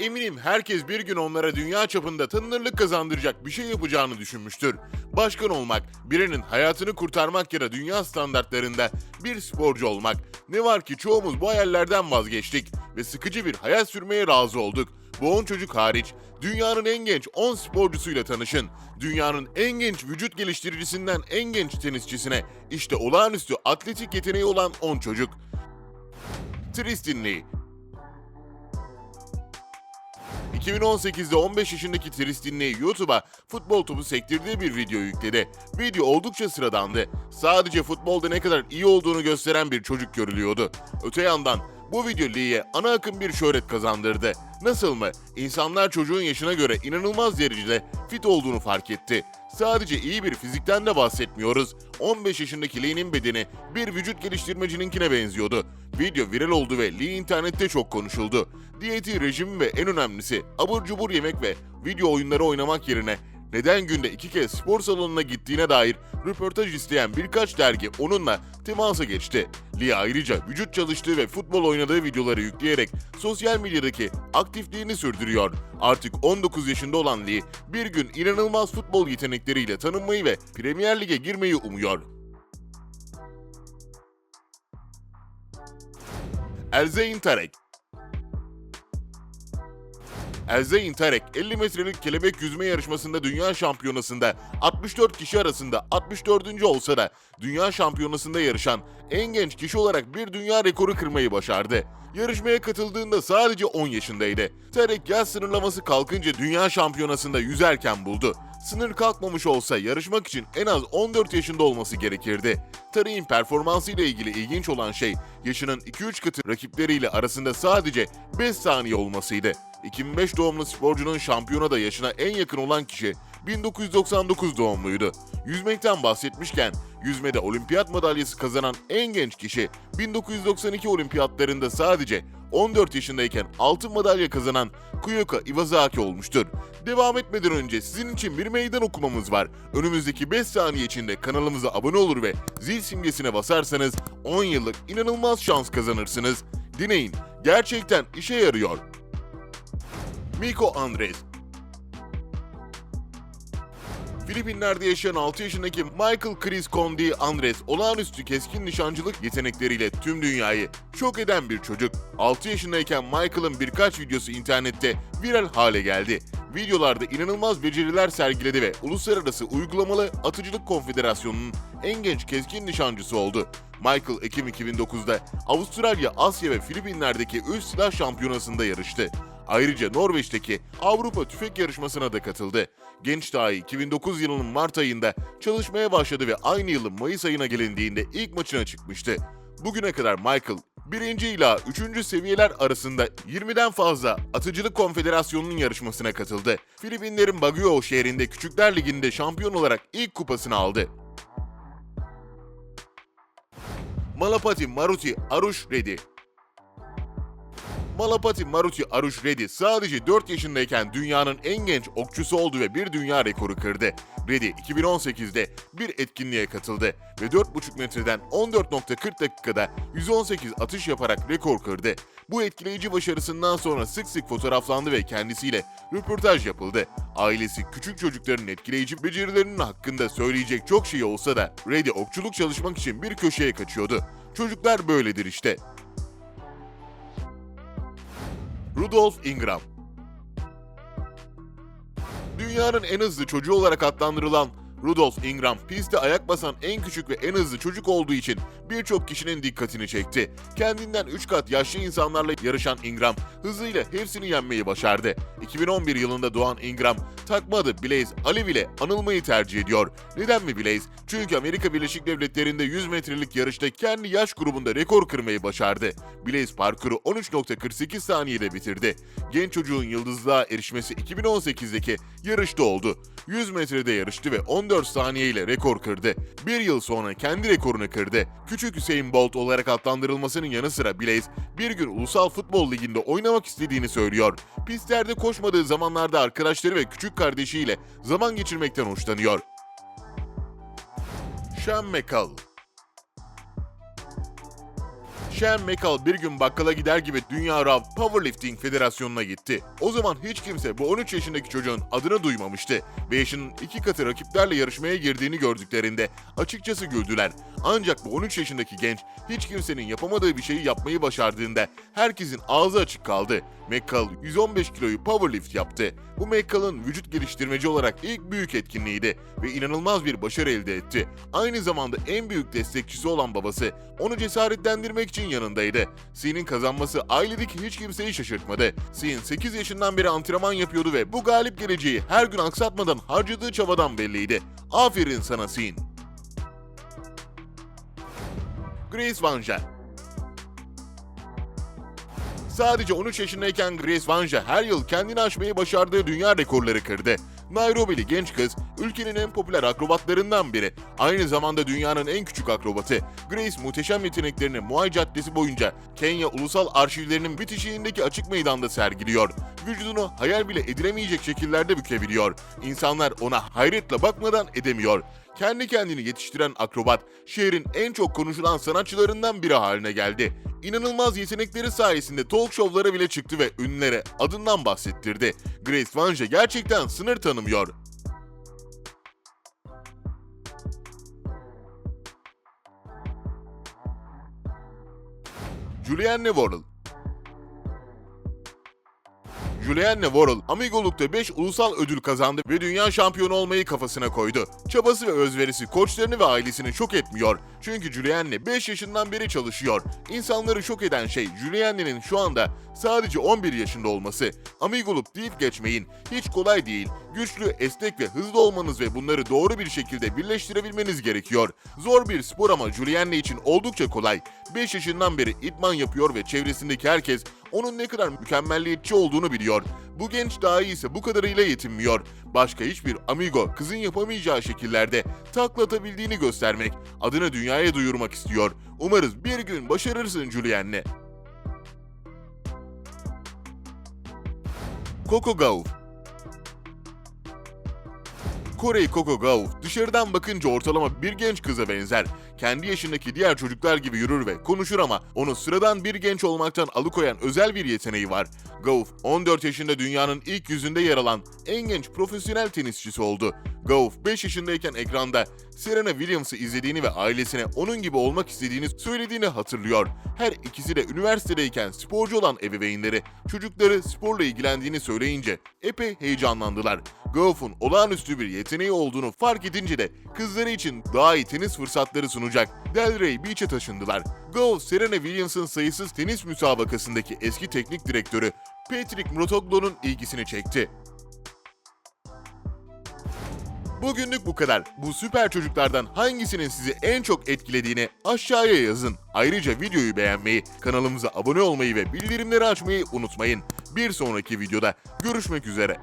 Eminim herkes bir gün onlara dünya çapında tanınırlık kazandıracak bir şey yapacağını düşünmüştür. Başkan olmak, birinin hayatını kurtarmak ya da dünya standartlarında bir sporcu olmak. Ne var ki çoğumuz bu hayallerden vazgeçtik ve sıkıcı bir hayat sürmeye razı olduk. Bu 10 çocuk hariç dünyanın en genç 10 sporcusuyla tanışın. Dünyanın en genç vücut geliştiricisinden en genç tenisçisine işte olağanüstü atletik yeteneği olan 10 çocuk. Tristan Lee 2018'de 15 yaşındaki Tristan Lee YouTube'a futbol topu sektirdiği bir video yükledi. Video oldukça sıradandı. Sadece futbolda ne kadar iyi olduğunu gösteren bir çocuk görülüyordu. Öte yandan bu video Lee'ye ana akım bir şöhret kazandırdı. Nasıl mı? İnsanlar çocuğun yaşına göre inanılmaz derecede fit olduğunu fark etti. Sadece iyi bir fizikten de bahsetmiyoruz. 15 yaşındaki Lee'nin bedeni bir vücut geliştirmecininkine benziyordu. Video viral oldu ve Lee internette çok konuşuldu. Diyeti, rejimi ve en önemlisi abur cubur yemek ve video oyunları oynamak yerine neden günde iki kez spor salonuna gittiğine dair röportaj isteyen birkaç dergi onunla temasa geçti. Lee ayrıca vücut çalıştığı ve futbol oynadığı videoları yükleyerek sosyal medyadaki aktifliğini sürdürüyor. Artık 19 yaşında olan Lee bir gün inanılmaz futbol yetenekleriyle tanınmayı ve Premier Lig'e girmeyi umuyor. Elzein Tarek Elzein Tarek 50 metrelik kelebek yüzme yarışmasında dünya şampiyonasında 64 kişi arasında 64. olsa da dünya şampiyonasında yarışan en genç kişi olarak bir dünya rekoru kırmayı başardı. Yarışmaya katıldığında sadece 10 yaşındaydı. Tarek yaş sınırlaması kalkınca dünya şampiyonasında yüzerken buldu. Sınır kalkmamış olsa yarışmak için en az 14 yaşında olması gerekirdi. Tarek'in performansıyla ilgili ilginç olan şey yaşının 2-3 katı rakipleriyle arasında sadece 5 saniye olmasıydı. 2005 doğumlu sporcunun şampiyona da yaşına en yakın olan kişi 1999 doğumluydu. Yüzmekten bahsetmişken yüzmede olimpiyat madalyası kazanan en genç kişi 1992 olimpiyatlarında sadece 14 yaşındayken altın madalya kazanan Kuyoka Iwasaki olmuştur. Devam etmeden önce sizin için bir meydan okumamız var. Önümüzdeki 5 saniye içinde kanalımıza abone olur ve zil simgesine basarsanız 10 yıllık inanılmaz şans kazanırsınız. Dineyin, gerçekten işe yarıyor. Miko Andres Filipinler'de yaşayan 6 yaşındaki Michael Chris Condi Andres olağanüstü keskin nişancılık yetenekleriyle tüm dünyayı şok eden bir çocuk. 6 yaşındayken Michael'ın birkaç videosu internette viral hale geldi. Videolarda inanılmaz beceriler sergiledi ve Uluslararası Uygulamalı Atıcılık Konfederasyonu'nun en genç keskin nişancısı oldu. Michael Ekim 2009'da Avustralya, Asya ve Filipinler'deki üst silah şampiyonasında yarıştı. Ayrıca Norveç'teki Avrupa Tüfek Yarışması'na da katıldı. Genç dahi 2009 yılının Mart ayında çalışmaya başladı ve aynı yılın Mayıs ayına gelindiğinde ilk maçına çıkmıştı. Bugüne kadar Michael, birinci ila üçüncü seviyeler arasında 20'den fazla Atıcılık Konfederasyonu'nun yarışmasına katıldı. Filipinlerin Baguio şehrinde Küçükler Ligi'nde şampiyon olarak ilk kupasını aldı. Malapati Maruti Arush Reddy Malapati Maruti Arush Reddy sadece 4 yaşındayken dünyanın en genç okçusu oldu ve bir dünya rekoru kırdı. Reddy 2018'de bir etkinliğe katıldı ve 4,5 metreden 14.40 dakikada 118 atış yaparak rekor kırdı. Bu etkileyici başarısından sonra sık sık fotoğraflandı ve kendisiyle röportaj yapıldı. Ailesi küçük çocukların etkileyici becerilerinin hakkında söyleyecek çok şey olsa da Reddy okçuluk çalışmak için bir köşeye kaçıyordu. Çocuklar böyledir işte. Rudolf Ingram. Dünyanın en hızlı çocuğu olarak adlandırılan Rudolf Ingram pistte ayak basan en küçük ve en hızlı çocuk olduğu için birçok kişinin dikkatini çekti. Kendinden 3 kat yaşlı insanlarla yarışan Ingram hızıyla hepsini yenmeyi başardı. 2011 yılında doğan Ingram takma adı Blaze Alev ile anılmayı tercih ediyor. Neden mi Blaze? Çünkü Amerika Birleşik Devletleri'nde 100 metrelik yarışta kendi yaş grubunda rekor kırmayı başardı. Blaze parkuru 13.48 saniyede bitirdi. Genç çocuğun yıldızlığa erişmesi 2018'deki yarışta oldu. 100 metrede yarıştı ve 14 saniye ile rekor kırdı. Bir yıl sonra kendi rekorunu kırdı. Küçük Hüseyin Bolt olarak adlandırılmasının yanı sıra Blaze bir gün Ulusal Futbol Ligi'nde oynamak istediğini söylüyor. Pistlerde koşmadığı zamanlarda arkadaşları ve küçük kardeşiyle zaman geçirmekten hoşlanıyor. Sean McCall Sean McCall bir gün bakkala gider gibi Dünya Raw Powerlifting Federasyonu'na gitti. O zaman hiç kimse bu 13 yaşındaki çocuğun adını duymamıştı ve yaşının iki katı rakiplerle yarışmaya girdiğini gördüklerinde açıkçası güldüler. Ancak bu 13 yaşındaki genç hiç kimsenin yapamadığı bir şeyi yapmayı başardığında herkesin ağzı açık kaldı. McCall 115 kiloyu powerlift yaptı. Bu McCall'ın vücut geliştirmeci olarak ilk büyük etkinliğiydi ve inanılmaz bir başarı elde etti. Aynı zamanda en büyük destekçisi olan babası onu cesaretlendirmek için yanındaydı. C'nin kazanması ailedeki hiç kimseyi şaşırtmadı. C'in 8 yaşından beri antrenman yapıyordu ve bu galip geleceği her gün aksatmadan harcadığı çabadan belliydi. Aferin sana C'n. Grace Vanja Sadece 13 yaşındayken Grace Vanja her yıl kendini aşmayı başardığı dünya rekorları kırdı. Nairobi'li genç kız, ülkenin en popüler akrobatlarından biri. Aynı zamanda dünyanın en küçük akrobatı. Grace muhteşem yeteneklerini Muay Caddesi boyunca Kenya Ulusal Arşivlerinin bitişiğindeki açık meydanda sergiliyor. Vücudunu hayal bile edilemeyecek şekillerde bükebiliyor. İnsanlar ona hayretle bakmadan edemiyor. Kendi kendini yetiştiren akrobat, şehrin en çok konuşulan sanatçılarından biri haline geldi. İnanılmaz yetenekleri sayesinde talk show'lara bile çıktı ve ünlülere adından bahsettirdi. Grace Vanja gerçekten sınır tanımıyor. Julianne Worrell Julianne Worrell, Amigoluk'ta 5 ulusal ödül kazandı ve dünya şampiyonu olmayı kafasına koydu. Çabası ve özverisi koçlarını ve ailesini şok etmiyor. Çünkü Julianne 5 yaşından beri çalışıyor. İnsanları şok eden şey Julianne'nin şu anda sadece 11 yaşında olması. Amigoluk deyip geçmeyin. Hiç kolay değil. Güçlü, esnek ve hızlı olmanız ve bunları doğru bir şekilde birleştirebilmeniz gerekiyor. Zor bir spor ama Julianne için oldukça kolay. 5 yaşından beri idman yapıyor ve çevresindeki herkes onun ne kadar mükemmelliyetçi olduğunu biliyor. Bu genç dahi ise bu kadarıyla yetinmiyor. Başka hiçbir amigo kızın yapamayacağı şekillerde takla atabildiğini göstermek, adını dünyaya duyurmak istiyor. Umarız bir gün başarırsın Julianne. Coco Gauff Korey Coco Gauff dışarıdan bakınca ortalama bir genç kıza benzer. Kendi yaşındaki diğer çocuklar gibi yürür ve konuşur ama onu sıradan bir genç olmaktan alıkoyan özel bir yeteneği var. Gauff 14 yaşında dünyanın ilk yüzünde yer alan en genç profesyonel tenisçisi oldu. Gauff 5 yaşındayken ekranda Serena Williams'ı izlediğini ve ailesine onun gibi olmak istediğini söylediğini hatırlıyor. Her ikisi de üniversitedeyken sporcu olan ebeveynleri çocukları sporla ilgilendiğini söyleyince epey heyecanlandılar. Gauff'un olağanüstü bir yeteneği olduğunu fark edince de kızları için daha iyi tenis fırsatları sunacak Delray Beach'e taşındılar. Gauff, Serena Williams'ın sayısız tenis müsabakasındaki eski teknik direktörü Patrick Murotoglu'nun ilgisini çekti. Bugünlük bu kadar. Bu süper çocuklardan hangisinin sizi en çok etkilediğini aşağıya yazın. Ayrıca videoyu beğenmeyi, kanalımıza abone olmayı ve bildirimleri açmayı unutmayın. Bir sonraki videoda görüşmek üzere.